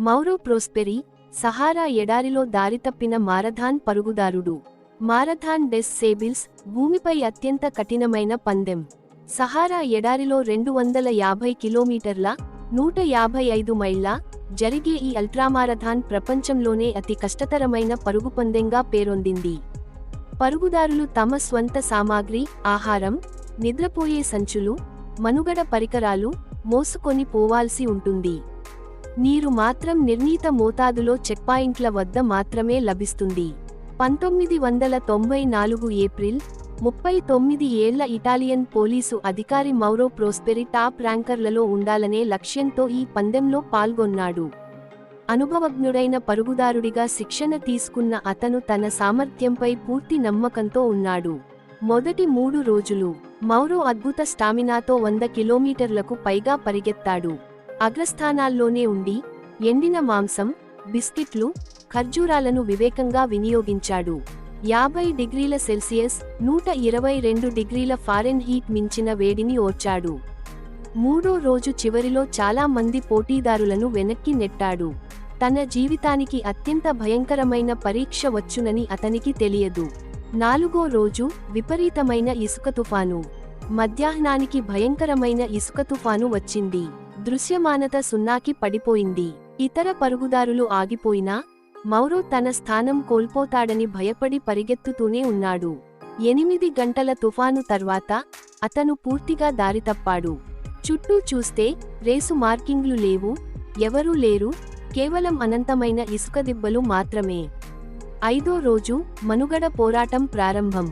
Mauro ప్రోస్పెరీ Sahara ఎడారిలో దారితప్పిన marathon పరుగుదారుడు. Marathon డెస్ సేబిల్స్ భూమిపై అత్యంత కఠినమైన పందెం. సహారా ఎడారిలో రెండు వందల యాభై కిలోమీటర్ల నూట యాభై ఐదు మైళ్ళ జరిగే ఈ అల్ట్రామారథాన్ ప్రపంచంలోనే అతి కష్టతరమైన పరుగు పందెంగా పేరొందింది. పరుగుదారులు తమ స్వంత సామాగ్రి ఆహారం నిద్రపోయే సంచులు మనుగడ పరికరాలు మోసుకొని పోవాల్సి ఉంటుంది. నీరు మాత్రం నిర్ణీత మోతాదులో చెక్పాయింట్ల వద్ద మాత్రమే లభిస్తుంది. పంతొమ్మిది వందల తొంభై నాలుగు ఏప్రిల్ ముప్పై తొమ్మిది ఏళ్ళ ఇటాలియన్ పోలీసు అధికారి మౌరో ప్రోస్పెరి టాప్ ర్యాంకర్లలో ఉండాలనే లక్ష్యంతో ఈ పందెంలో పాల్గొన్నాడు. అనుభవజ్ఞుడైన పరుగుదారుడిగా శిక్షణ తీసుకున్న అతను తన సామర్థ్యంపై పూర్తి నమ్మకంతో ఉన్నాడు. మొదటి మూడు రోజులు మౌరో అద్భుత స్టామినాతో వంద కిలోమీటర్లకు పైగా పరిగెత్తాడు. అగ్రస్థానాల్లోనే ఉండి ఎండిన మాంసం బిస్కెట్లు ఖర్జూరాలను వివేకంగా వినియోగించాడు. యాభై డిగ్రీల సెల్సియస్ నూట ఇరవై రెండు డిగ్రీల ఫారెన్ హీట్ మించిన వేడిని ఓర్చాడు. మూడో రోజు చివరిలో చాలా మంది పోటీదారులను వెనక్కి నెట్టాడు. తన జీవితానికి అత్యంత భయంకరమైన పరీక్ష వచ్చునని అతనికి తెలియదు. నాలుగో రోజు విపరీతమైన ఇసుక తుఫాను. మధ్యాహ్నానికి భయంకరమైన ఇసుక తుఫాను వచ్చింది. దృశ్యమానత సున్నాకి పడిపోయింది. ఇతర పరుగుదారులు ఆగిపోయినా మౌరో తన స్థానం కోల్పోతాడని భయపడి పరిగెత్తుతూనే ఉన్నాడు. ఎనిమిది గంటల తుఫాను తర్వాత అతను పూర్తిగా దారితప్పాడు చుట్టూ చూస్తే రేసు మార్కింగ్లు లేవు ఎవరూ లేరు కేవలం అనంతమైన ఇసుక దిబ్బలు మాత్రమే. ఐదో రోజు మనుగడ పోరాటం ప్రారంభం.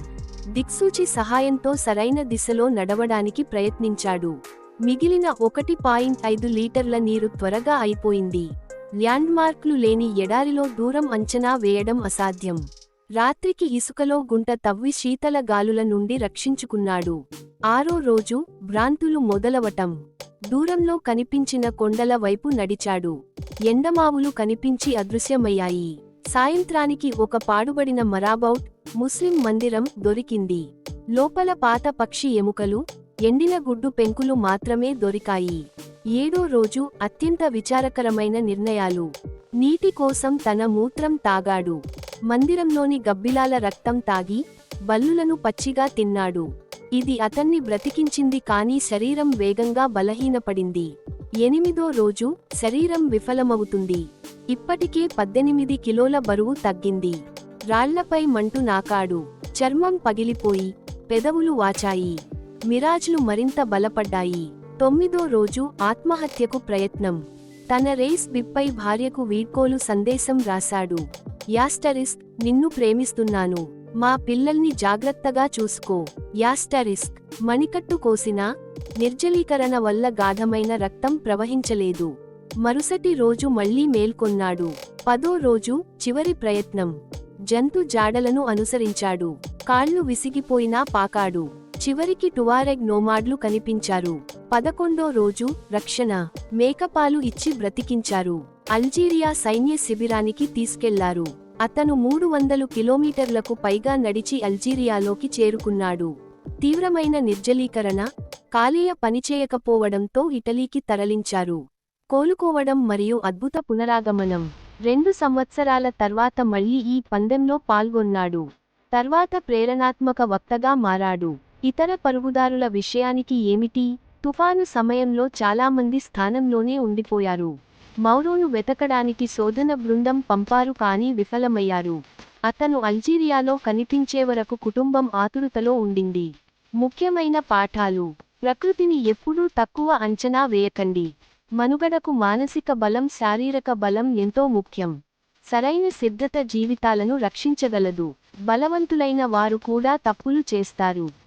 దిక్సూచి సహాయంతో సరైన దిశలో నడవడానికి ప్రయత్నించాడు. మిగిలిన ఒకటి పాయింట్ ఐదు లీటర్ల నీరు త్వరగా అయిపోయింది. ల్యాండ్మార్క్లు లేని ఎడారిలో దూరం అంచనా వేయడం అసాధ్యం. రాత్రికి ఇసుకలో గుంట తవ్వి శీతల గాలుల నుండి రక్షించుకున్నాడు. ఆరో రోజు భ్రాంతులు మొదలవటం. దూరంలో కనిపించిన కొండల వైపు నడిచాడు. ఎండమావులు కనిపించి అదృశ్యమయ్యాయి. సాయంత్రానికి ఒక పాడుబడిన మరాబౌట్ ముస్లిం మందిరం దొరికింది. లోపల పాత పక్షి ఎముకలు ఎండిన గుడ్డు పెంకులు మాత్రమే దొరికాయి. ఏడో రోజు అత్యంత విచారకరమైన నిర్ణయాలు. నీటి కోసం తన మూత్రం తాగాడు. మందిరంలోని గబ్బిలాల రక్తం తాగి బల్లులను పచ్చిగా తిన్నాడు. ఇది అతన్ని బ్రతికించింది కానీ శరీరం వేగంగా బలహీనపడింది. ఎనిమిదో రోజు శరీరం విఫలమవుతుంది. ఇప్పటికే పద్దెనిమిది కిలోల బరువు తగ్గింది. రాళ్ళపై మంటు నాకాడు. చర్మం పగిలిపోయి పెదవులు వాచాయి. మిరాజ్లు మరింత బలపడ్డాయి. తొమ్మిదో రోజు ఆత్మహత్యకు ప్రయత్నం. తన రేస్ బిప్పై భార్యకు వీడ్కోలు సందేశం రాశాడు. యాస్టరిస్క్ నిన్ను ప్రేమిస్తున్నాను. మా పిల్లల్ని జాగ్రత్తగా చూసుకో. యాస్టరిస్క్ మణికట్టు కోసినా నిర్జలీకరణ వల్ల గాఢమైన రక్తం ప్రవహించలేదు. మరుసటి రోజు మళ్ళీ మేల్కొన్నాడు. పదో రోజు చివరి ప్రయత్నం. జంతు జాడలను అనుసరించాడు. కాళ్ళు విసిగిపోయినా పాకాడు. చివరికి టువారెగ్ నోమాడ్లు కనిపించారు. పదకొండో రోజు రక్షణ మేకపాలు ఇచ్చి బ్రతికించారు. అల్జీరియా సైన్య శిబిరానికి తీసుకెళ్ళారు. అతను మూడు వందలు కిలోమీటర్లకు పైగా నడిచి అల్జీరియాలోకి చేరుకున్నాడు. తీవ్రమైన నిర్జలీకరణ కాలేయ పనిచేయకపోవడంతో ఇటలీకి తరలించారు. కోలుకోవడం మరియు అద్భుత పునరాగమనం. రెండు సంవత్సరాల తర్వాత మళ్ళీ ఈ పందెంలో పాల్గొన్నాడు. తర్వాత ప్రేరణాత్మక వక్తగా మారాడు. ఇతర పరుగుదారుల విషయానికి ఏమిటి? తుఫాను సమయంలో చాలామంది స్థానంలోనే ఉండిపోయారు. మౌరోను వెతకడానికి శోధన బృందం పంపారు కానీ విఫలమయ్యారు. అతను అల్జీరియాలో కనిపించే వరకు కుటుంబం ఆతురుతలో ఉండింది. ముఖ్యమైన పాఠాలు. ప్రకృతిని ఎప్పుడూ తక్కువ అంచనా వేయకండి. మనుగడకు మానసిక బలం శారీరక బలం ఎంతో ముఖ్యం. సరైన సిద్ధత జీవితాలను రక్షించగలదు. బలవంతులైన వారు కూడా తప్పులు చేస్తారు.